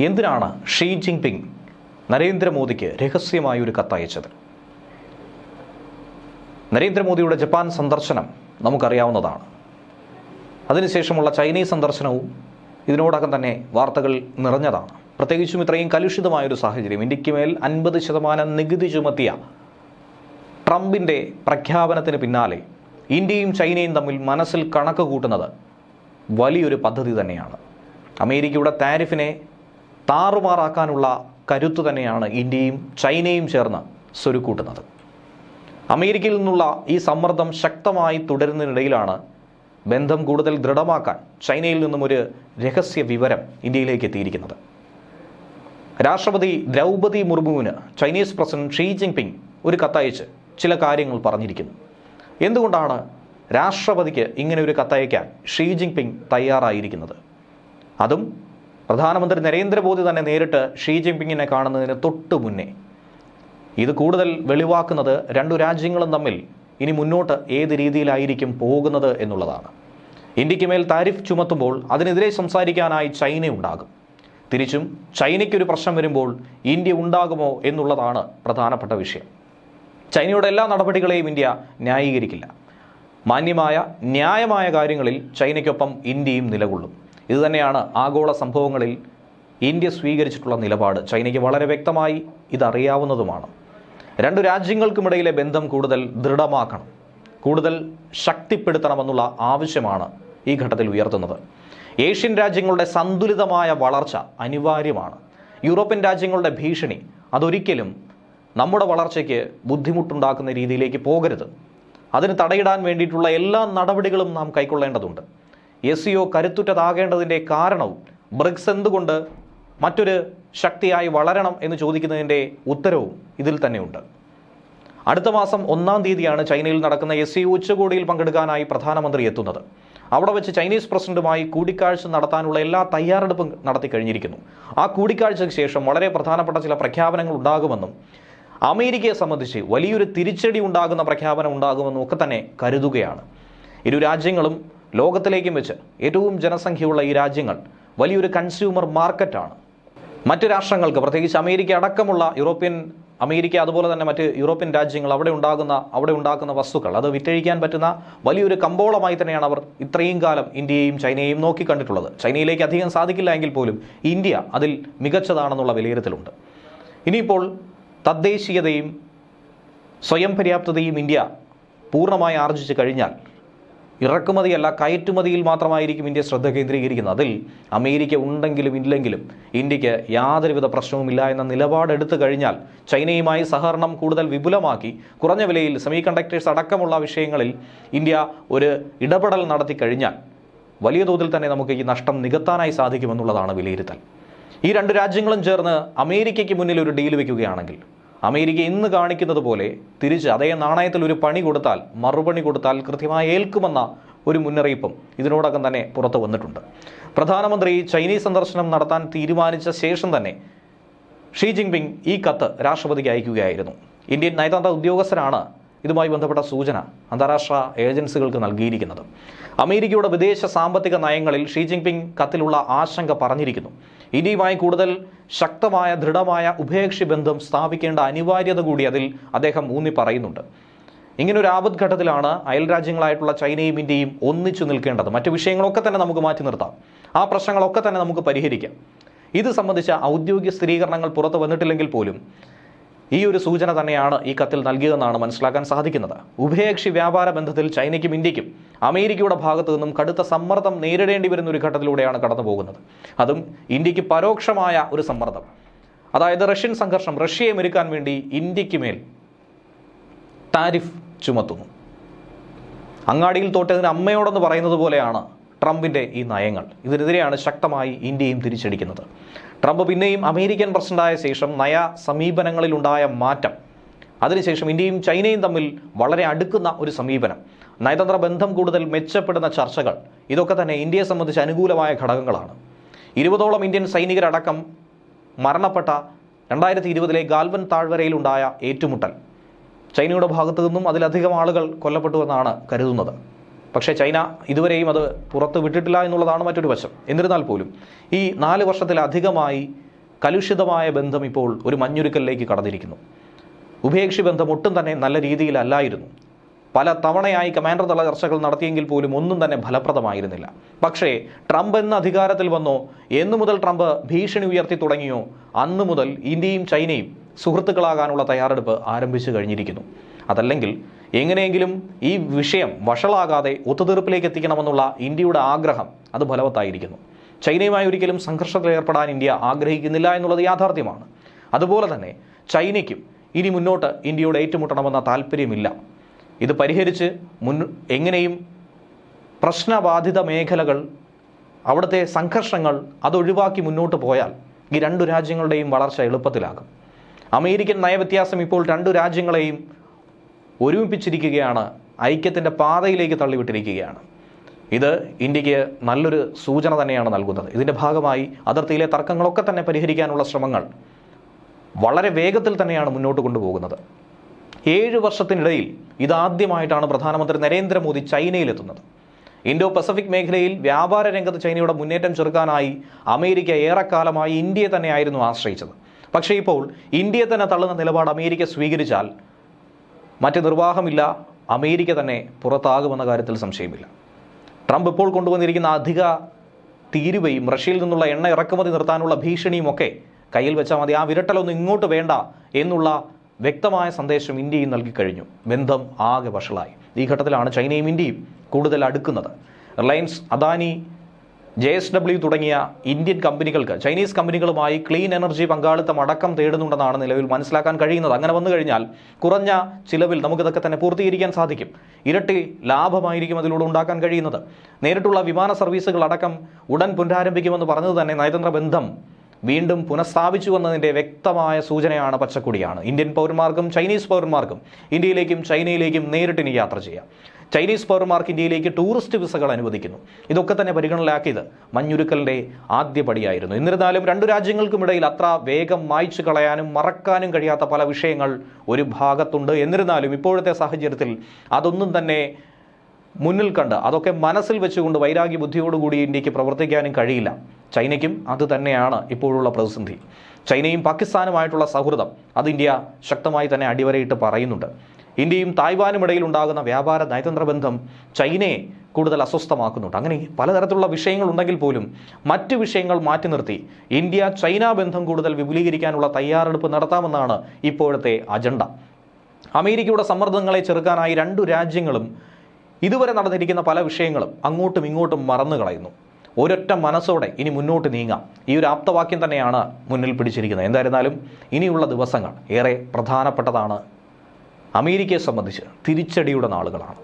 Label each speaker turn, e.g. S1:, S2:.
S1: എന്തിനാണ് Xi Jinping നരേന്ദ്രമോദിക്ക് രഹസ്യമായ ഒരു കത്തയച്ചത് നരേന്ദ്രമോദിയുടെ ജപ്പാൻ സന്ദർശനം നമുക്കറിയാവുന്നതാണ്. അതിനുശേഷമുള്ള ചൈനീസ് സന്ദർശനവും ഇതിനോടകം തന്നെ വാർത്തകൾ നിറഞ്ഞതാണ്. പ്രത്യേകിച്ചും ഇത്രയും കലുഷിതമായൊരു സാഹചര്യം. ഇന്ത്യയ്ക്ക് മേൽ അൻപത് ശതമാനം നികുതി ചുമത്തിയ ട്രംപിന്റെ പ്രഖ്യാപനത്തിന് പിന്നാലെ ഇന്ത്യയും ചൈനയും തമ്മിൽ മനസ്സിൽ കണക്ക് കൂട്ടുന്നത് വലിയൊരു പദ്ധതി തന്നെയാണ്. അമേരിക്കയുടെ താരിഫിനെ താറുമാറാക്കാനുള്ള കരുത്തു തന്നെയാണ് ഇന്ത്യയും ചൈനയും ചേർന്ന് സ്വരുക്കൂട്ടുന്നത്. അമേരിക്കയിൽ നിന്നുള്ള ഈ സമ്മർദ്ദം ശക്തമായി തുടരുന്നതിനിടയിലാണ് ബന്ധം കൂടുതൽ ദൃഢമാക്കാൻ ചൈനയിൽ നിന്നും ഒരു രഹസ്യ വിവരം ഇന്ത്യയിലേക്ക് എത്തിയിരിക്കുന്നത്. രാഷ്ട്രപതി ദ്രൗപതി മുർമുവിന് ചൈനീസ് പ്രസിഡന്റ് ഷീ ജിൻപിങ് ഒരു കത്തയച്ച് ചില കാര്യങ്ങൾ പറഞ്ഞിരിക്കുന്നു. എന്തുകൊണ്ടാണ് രാഷ്ട്രപതിക്ക് ഇങ്ങനെ ഒരു കത്തയക്കാൻ ഷീ ജിൻപിങ് തയ്യാറായിരിക്കുന്നത്? അതും പ്രധാനമന്ത്രി നരേന്ദ്രമോദി തന്നെ നേരിട്ട് ഷീ ജിൻപിങ്ങിനെ കാണുന്നതിന് തൊട്ടു മുന്നേ. ഇത് കൂടുതൽ വെളിവാക്കുന്നത് രണ്ടു രാജ്യങ്ങളും തമ്മിൽ ഇനി മുന്നോട്ട് ഏത് രീതിയിലായിരിക്കും പോകുന്നത് എന്നുള്ളതാണ്. ഇന്ത്യയ്ക്ക് മേൽ താരിഫ് ചുമത്തുമ്പോൾ അതിനെതിരെ സംസാരിക്കാനായി ചൈന ഉണ്ടാകും. തിരിച്ചും ചൈനയ്ക്കൊരു പ്രശ്നം വരുമ്പോൾ ഇന്ത്യ ഉണ്ടാകുമോ എന്നുള്ളതാണ് പ്രധാനപ്പെട്ട വിഷയം. ചൈനയുടെ എല്ലാ നടപടികളെയും ഇന്ത്യ ന്യായീകരിക്കില്ല. മാന്യമായ ന്യായമായ കാര്യങ്ങളിൽ ചൈനയ്ക്കൊപ്പം ഇന്ത്യയും നിലകൊള്ളും. ഇതുതന്നെയാണ് ആഗോള സംഭവങ്ങളിൽ ഇന്ത്യ സ്വീകരിച്ചിട്ടുള്ള നിലപാട്. ചൈനയ്ക്ക് വളരെ വ്യക്തമായി ഇതറിയാവുന്നതുമാണ്. രണ്ടു രാജ്യങ്ങൾക്കുമിടയിലെ ബന്ധം കൂടുതൽ ദൃഢമാക്കണം. കൂടുതൽ ശക്തിപ്പെടുത്തണമെന്നുള്ള ആവശ്യമാണ് ഈ ഘട്ടത്തിൽ ഉയർത്തുന്നത്. ഏഷ്യൻ രാജ്യങ്ങളുടെ സന്തുലിതമായ വളർച്ച അനിവാര്യമാണ്. യൂറോപ്യൻ രാജ്യങ്ങളുടെ ഭീഷണി അതൊരിക്കലും നമ്മുടെ വളർച്ചയ്ക്ക് ബുദ്ധിമുട്ടുണ്ടാക്കുന്ന രീതിയിലേക്ക് പോകരുത്. അതിന് തടയിടാൻ വേണ്ടിയിട്ടുള്ള എല്ലാ നടപടികളും നാം കൈക്കൊള്ളേണ്ടതുണ്ട്. എസ് സിഒ കരുത്തുറ്റതാകേണ്ടതിന്റെ കാരണവും ബ്രിക്സ് എന്തുകൊണ്ട് മറ്റൊരു ശക്തിയായി വളരണം എന്ന് ചോദിക്കുന്നതിന്റെ ഉത്തരവും ഇതിൽ തന്നെയുണ്ട്. അടുത്ത മാസം ഒന്നാം തീയതിയാണ് ചൈനയിൽ നടക്കുന്ന എസ് സി ഉച്ചകോടിയിൽ പങ്കെടുക്കാനായി പ്രധാനമന്ത്രി എത്തുന്നത്. അവിടെ വെച്ച് ചൈനീസ് പ്രസിഡന്റുമായി കൂടിക്കാഴ്ച നടത്താനുള്ള എല്ലാ തയ്യാറെടുപ്പും നടത്തി കഴിഞ്ഞിരിക്കുന്നു. ആ കൂടിക്കാഴ്ചയ്ക്ക് ശേഷം വളരെ പ്രധാനപ്പെട്ട ചില പ്രഖ്യാപനങ്ങൾ ഉണ്ടാകുമെന്നും അമേരിക്കയെ സംബന്ധിച്ച് വലിയൊരു തിരിച്ചടി ഉണ്ടാകുന്ന പ്രഖ്യാപനം ഉണ്ടാകുമെന്നും ഒക്കെ തന്നെ കരുതുകയാണ്. ഇരു രാജ്യങ്ങളും ലോകത്തിലേക്കും വെച്ച് ഏറ്റവും ജനസംഖ്യയുള്ള ഈ രാജ്യങ്ങൾ വലിയൊരു കൺസ്യൂമർ മാർക്കറ്റാണ് മറ്റ് രാഷ്ട്രങ്ങൾക്ക് പ്രത്യേകിച്ച് അമേരിക്ക അടക്കമുള്ള യൂറോപ്യൻ അമേരിക്ക അതുപോലെ തന്നെ മറ്റ് യൂറോപ്യൻ രാജ്യങ്ങൾ അവിടെ ഉണ്ടാകുന്ന അവിടെ ഉണ്ടാക്കുന്ന വസ്തുക്കൾ അത് വിറ്റഴിക്കാൻ പറ്റുന്ന വലിയൊരു കമ്പോളമായി തന്നെയാണ് അവർ ഇത്രയും കാലം ഇന്ത്യയെയും ചൈനയെയും നോക്കിക്കണ്ടിട്ടുള്ളത്. ചൈനയിലേക്ക് അധികം സാധിക്കില്ല എങ്കിൽ പോലും ഇന്ത്യ അതിൽ മികച്ചതാണെന്നുള്ള വിലയിരുത്തലുണ്ട്. ഇനിയിപ്പോൾ തദ്ദേശീയതയും സ്വയം പര്യാപ്തതയും ഇന്ത്യ പൂർണമായി ആർജിച്ചു കഴിഞ്ഞാൽ ഇറക്കുമതിയല്ല കയറ്റുമതിയിൽ മാത്രമായിരിക്കും ഇന്ത്യ ശ്രദ്ധ കേന്ദ്രീകരിക്കുന്നത്. അതിൽ അമേരിക്ക ഉണ്ടെങ്കിലും ഇല്ലെങ്കിലും ഇന്ത്യയ്ക്ക് യാതൊരുവിധ പ്രശ്നവുമില്ല എന്ന നിലപാടെടുത്തു കഴിഞ്ഞാൽ ചൈനയുമായി സഹകരണം കൂടുതൽ വിപുലമാക്കി കുറഞ്ഞ വിലയിൽ സെമി കണ്ടക്ടേഴ്സ് അടക്കമുള്ള വിഷയങ്ങളിൽ ഇന്ത്യ ഒരു ഇടപെടൽ നടത്തി കഴിഞ്ഞാൽ വലിയ തോതിൽ തന്നെ നമുക്ക് ഈ നഷ്ടം നികത്താനായി സാധിക്കുമെന്നുള്ളതാണ് വിലയിരുത്തൽ. ഈ രണ്ട് രാജ്യങ്ങളും ചേർന്ന് അമേരിക്കയ്ക്ക് മുന്നിൽ ഒരു ഡീൽ വെക്കുകയാണെങ്കിൽ അമേരിക്ക ഇന്ന് കാണിക്കുന്നത് പോലെ തിരിച്ച് അതേ നാണയത്തിൽ ഒരു പണി കൊടുത്താൽ മറുപണി കൊടുത്താൽ കൃത്യമായി ഏൽക്കുമെന്ന ഒരു മുന്നറിയിപ്പും ഇതിനോടകം തന്നെ പുറത്തു വന്നിട്ടുണ്ട്. പ്രധാനമന്ത്രി ചൈനീസ് സന്ദർശനം നടത്താൻ തീരുമാനിച്ച ശേഷം തന്നെ ഷീ ജിൻപിങ് ഈ കത്ത് രാഷ്ട്രപതിക്ക് അയക്കുകയായിരുന്നു. ഇന്ത്യൻ നയതന്ത്ര ഉദ്യോഗസ്ഥരാണ് ഇതുമായി ബന്ധപ്പെട്ട സൂചന അന്താരാഷ്ട്ര ഏജൻസികൾക്ക് നൽകിയിരിക്കുന്നത്. അമേരിക്കയുടെ വിദേശ സാമ്പത്തിക നയങ്ങളിൽ ഷീ ജിൻപിങ് കത്തിലുള്ള ആശങ്ക പറഞ്ഞിരിക്കുന്നു. ഇന്ത്യയുമായി കൂടുതൽ ശക്തമായ ദൃഢമായ ഉഭയകക്ഷി ബന്ധം സ്ഥാപിക്കേണ്ട അനിവാര്യത കൂടി അതിൽ അദ്ദേഹം ഊന്നി പറയുന്നുണ്ട്. ഇങ്ങനൊരു ആപത് ഘട്ടത്തിലാണ് അയൽരാജ്യങ്ങളായിട്ടുള്ള ചൈനയും ഇന്ത്യയും ഒന്നിച്ചു നിൽക്കേണ്ടത്. മറ്റു വിഷയങ്ങളൊക്കെ തന്നെ നമുക്ക് മാറ്റി നിർത്താം. ആ പ്രശ്നങ്ങളൊക്കെ തന്നെ നമുക്ക് പരിഹരിക്കാം. ഇത് സംബന്ധിച്ച ഔദ്യോഗിക സ്ഥിരീകരണങ്ങൾ പുറത്തു വന്നിട്ടില്ലെങ്കിൽ പോലും ഈ ഒരു സൂചന തന്നെയാണ് ഈ കത്തിൽ നൽകിയതെന്നാണ് മനസ്സിലാക്കാൻ സാധിക്കുന്നത്. ഉഭയകക്ഷി വ്യാപാര ബന്ധത്തിൽ ചൈനയ്ക്കും ഇന്ത്യക്കും അമേരിക്കയുടെ ഭാഗത്തു നിന്നും കടുത്ത സമ്മർദ്ദം നേരിടേണ്ടി വരുന്ന ഒരു ഘട്ടത്തിലൂടെയാണ് കടന്നു പോകുന്നത് അതും ഇന്ത്യയ്ക്ക് പരോക്ഷമായ ഒരു സമ്മർദ്ദം. അതായത് റഷ്യൻ സംഘർഷം റഷ്യയെ മെരുക്കാൻ വേണ്ടി ഇന്ത്യയ്ക്ക് മേൽ താരിഫ് ചുമത്തുന്നു. അങ്ങാടിയിൽ തോറ്റതിന് അമ്മയോടെന്ന് പറയുന്നത് പോലെയാണ് ട്രംപിന്റെ ഈ നയങ്ങൾ. ഇതിനെതിരെയാണ് ശക്തമായി ഇന്ത്യയും തിരിച്ചടിക്കുന്നത്. ട്രംപ് പിന്നെയും അമേരിക്കൻ പ്രസിഡന്റായ ശേഷം നയ സമീപനങ്ങളിലുണ്ടായ മാറ്റം. അതിനുശേഷം ഇന്ത്യയും ചൈനയും തമ്മിൽ വളരെ അടുക്കുന്ന ഒരു സമീപനം. നയതന്ത്ര ബന്ധം കൂടുതൽ മെച്ചപ്പെടുന്ന ചർച്ചകൾ. ഇതൊക്കെ തന്നെ ഇന്ത്യയെ സംബന്ധിച്ച് അനുകൂലമായ ഘടകങ്ങളാണ്. ഇരുപതോളം ഇന്ത്യൻ സൈനികരടക്കം മരണപ്പെട്ട രണ്ടായിരത്തി ഇരുപതിലെ ഗാൽവൻ താഴ്വരയിലുണ്ടായ ഏറ്റുമുട്ടൽ. ചൈനയുടെ ഭാഗത്തു നിന്നും അതിലധികം ആളുകൾ കൊല്ലപ്പെട്ടുവെന്നാണ് കരുതുന്നത്. പക്ഷേ ചൈന ഇതുവരെയും അത് പുറത്ത് വിട്ടിട്ടില്ല എന്നുള്ളതാണ് മറ്റൊരു വശം. എന്നിരുന്നാൽ പോലും ഈ നാല് വർഷത്തിലധികമായി കലുഷിതമായ ബന്ധം ഇപ്പോൾ ഒരു മഞ്ഞുരുക്കലിലേക്ക് കടന്നിരിക്കുന്നു. ഉഭയകക്ഷി ബന്ധം ഒട്ടും തന്നെ നല്ല രീതിയിലല്ലായിരുന്നു. പല തവണയായി കമാൻഡർ തല ചർച്ചകൾ നടത്തിയെങ്കിൽ പോലും ഒന്നും തന്നെ ഫലപ്രദമായിരുന്നില്ല. പക്ഷേ ട്രംപ് എന്ന അധികാരത്തിൽ വന്നോ എന്നു മുതൽ ട്രംപ് ഭീഷണി ഉയർത്തി തുടങ്ങിയോ അന്നു മുതൽ ഇന്ത്യയും ചൈനയും സുഹൃത്തുക്കളാകാനുള്ള തയ്യാറെടുപ്പ് ആരംഭിച്ചു കഴിഞ്ഞിരിക്കുന്നു. അതല്ലെങ്കിൽ എങ്ങനെയെങ്കിലും ഈ വിഷയം വഷളാകാതെ ഒത്തുതീർപ്പിലേക്ക് എത്തിക്കണമെന്നുള്ള ഇന്ത്യയുടെ ആഗ്രഹം അത് ഫലവത്തായിരിക്കുന്നു. ചൈനയുമായി ഒരിക്കലും സംഘർഷത്തിൽ ഏർപ്പെടാൻ ഇന്ത്യ ആഗ്രഹിക്കുന്നില്ല എന്നുള്ളത് യാഥാർത്ഥ്യമാണ്. അതുപോലെ തന്നെ ചൈനയ്ക്കും ഇനി മുന്നോട്ട് ഇന്ത്യയോട് ഏറ്റുമുട്ടണമെന്ന താല്പര്യമില്ല ഇത് പരിഹരിച്ച് മുൻ എങ്ങനെയും പ്രശ്നബാധിത മേഖലകൾ അവിടുത്തെ സംഘർഷങ്ങൾ അതൊഴിവാക്കി മുന്നോട്ട് പോയാൽ ഈ രണ്ടു രാജ്യങ്ങളുടെയും വളർച്ച എളുപ്പത്തിലാകും. അമേരിക്കൻ നയവ്യത്യാസം ഇപ്പോൾ രണ്ടു രാജ്യങ്ങളെയും ഒരുമിപ്പിച്ചിരിക്കുകയാണ് ഐക്യത്തിന്റെ പാതയിലേക്ക് തള്ളിവിട്ടിരിക്കുകയാണ്. ഇത് ഇന്ത്യയ്ക്ക് നല്ലൊരു സൂചന തന്നെയാണ് നൽകുന്നത്. ഇതിന്റെ ഭാഗമായി അതിർത്തിയിലെ തർക്കങ്ങളൊക്കെ തന്നെ പരിഹരിക്കാനുള്ള ശ്രമങ്ങൾ വളരെ വേഗത്തിൽ തന്നെയാണ് മുന്നോട്ട് കൊണ്ടുപോകുന്നത്. ഏഴ് വർഷത്തിനിടയിൽ ഇതാദ്യമായിട്ടാണ് പ്രധാനമന്ത്രി നരേന്ദ്രമോദി ചൈനയിലെത്തുന്നത്. ഇൻഡോ പസഫിക് മേഖലയിൽ വ്യാപാര രംഗത്ത് ചൈനയുടെ മുന്നേറ്റം ചെറുക്കാനായി അമേരിക്ക ഏറെക്കാലമായി ഇന്ത്യയെ തന്നെയായിരുന്നു ആശ്രയിച്ചത്. പക്ഷേ ഇപ്പോൾ ഇന്ത്യയെ തന്നെ തള്ളുന്ന നിലപാട് അമേരിക്ക സ്വീകരിച്ചാൽ മറ്റ് നിർവാഹമില്ല അമേരിക്ക തന്നെ പുറത്താകുമെന്ന കാര്യത്തിൽ സംശയമില്ല. ട്രംപ് ഇപ്പോൾ കൊണ്ടുവന്നിരിക്കുന്ന അധിക തീരുവയും റഷ്യയിൽ നിന്നുള്ള എണ്ണ ഇറക്കുമതി നിർത്താനുള്ള ഭീഷണിയും ഒക്കെ കയ്യിൽ വെച്ചാൽ മതി. ആ വിരട്ടലൊന്നും ഇങ്ങോട്ട് വേണ്ട എന്നുള്ള വ്യക്തമായ സന്ദേശം ഇന്ത്യയും നൽകിക്കഴിഞ്ഞു ബന്ധം ആകെ വഷളായി. ഈ ഘട്ടത്തിലാണ് ചൈനയും ഇന്ത്യയും കൂടുതൽ അടുക്കുന്നത്. Reliance Adani J S W തുടങ്ങിയ ഇന്ത്യൻ കമ്പനികൾക്ക് ചൈനീസ് കമ്പനികളുമായി ക്ലീൻ എനർജി പങ്കാളിത്തം അടക്കം തേടുന്നുണ്ടെന്നാണ് നിലവിൽ മനസ്സിലാക്കാൻ കഴിയുന്നത്. അങ്ങനെ വന്നു കഴിഞ്ഞാൽ കുറഞ്ഞ ചിലവിൽ നമുക്കിതൊക്കെ തന്നെ പൂർത്തീകരിക്കാൻ സാധിക്കും. ഇരട്ടി ലാഭമായിരിക്കും അതിലൂടെ ഉണ്ടാക്കാൻ കഴിയുന്നത്. നേരിട്ടുള്ള വിമാന സർവീസുകൾ അടക്കം ഉടൻ പുനരാരംഭിക്കുമെന്ന് പറഞ്ഞത് തന്നെ നയതന്ത്ര ബന്ധം വീണ്ടും പുനഃസ്ഥാപിച്ചു എന്നതിന്റെ വ്യക്തമായ സൂചനയാണ് പച്ചക്കുടിയാണ്. ഇന്ത്യൻ പൗരന്മാർക്കും ചൈനീസ് പൗരന്മാർക്കും ഇന്ത്യയിലേക്കും ചൈനയിലേക്കും നേരിട്ടിനി യാത്ര ചെയ്യാം. ചൈനീസ് പൗരന്മാർക്ക് ഇന്ത്യയിലേക്ക് ടൂറിസ്റ്റ് വിസകൾ അനുവദിക്കുന്നു. ഇതൊക്കെ തന്നെ പരിഗണനയിലാക്കിയത് മഞ്ഞുരുക്കലിന്റെ ആദ്യപടിയായിരുന്നു എന്നിരുന്നാലും രണ്ടു രാജ്യങ്ങൾക്കുമിടയിൽ അത്ര വേഗം മായ്ച്ചു കളയാനും മറക്കാനും കഴിയാത്ത പല വിഷയങ്ങൾ ഒരു ഭാഗത്തുണ്ട്. എന്നിരുന്നാലും ഇപ്പോഴത്തെ സാഹചര്യത്തിൽ അതൊന്നും തന്നെ മുന്നിൽ കണ്ട് അതൊക്കെ മനസ്സിൽ വെച്ചുകൊണ്ട് വൈരാഗ്യ ബുദ്ധിയോടുകൂടി ഇന്ത്യയ്ക്ക് പ്രവർത്തിക്കാനും കഴിയില്ല. ചൈനയ്ക്കും അത് തന്നെയാണ് ഇപ്പോഴുള്ള പ്രതിസന്ധി. ചൈനയും പാകിസ്ഥാനുമായിട്ടുള്ള സൗഹൃദം അത് ഇന്ത്യ ശക്തമായി തന്നെ അടിവരയിട്ട് പറയുന്നുണ്ട്. ഇന്ത്യയും തായ്വാനും ഇടയിൽ ഉണ്ടാകുന്ന വ്യാപാര നയതന്ത്ര ബന്ധം ചൈനയെ കൂടുതൽ അസ്വസ്ഥമാക്കുന്നുണ്ട്. അങ്ങനെ പലതരത്തിലുള്ള വിഷയങ്ങൾ ഉണ്ടെങ്കിൽ പോലും മറ്റ് വിഷയങ്ങൾ മാറ്റി നിർത്തി ഇന്ത്യ ചൈന ബന്ധം കൂടുതൽ വിപുലീകരിക്കാനുള്ള തയ്യാറെടുപ്പ് നടത്താമെന്നാണ് ഇപ്പോഴത്തെ അജണ്ട. അമേരിക്കയുടെ സമ്മർദ്ദങ്ങളെ ചെറുക്കാനായി രണ്ടു രാജ്യങ്ങളും ഇതുവരെ നടന്നിരിക്കുന്ന പല വിഷയങ്ങളും അങ്ങോട്ടും ഇങ്ങോട്ടും മറന്നു കളയുന്നു ഒരൊറ്റ മനസ്സോടെ ഇനി മുന്നോട്ട് നീങ്ങാം. ഈ ഒരു ആപ്തവാക്യം തന്നെയാണ് മുന്നിൽ പിടിച്ചിരിക്കുന്നത്. എന്തായിരുന്നാലും ഇനിയുള്ള ദിവസങ്ങൾ ഏറെ പ്രധാനപ്പെട്ടതാണ്. അമേരിക്കയെ സംബന്ധിച്ച് തിരിച്ചടിയുടെ നാളുകളാണ്.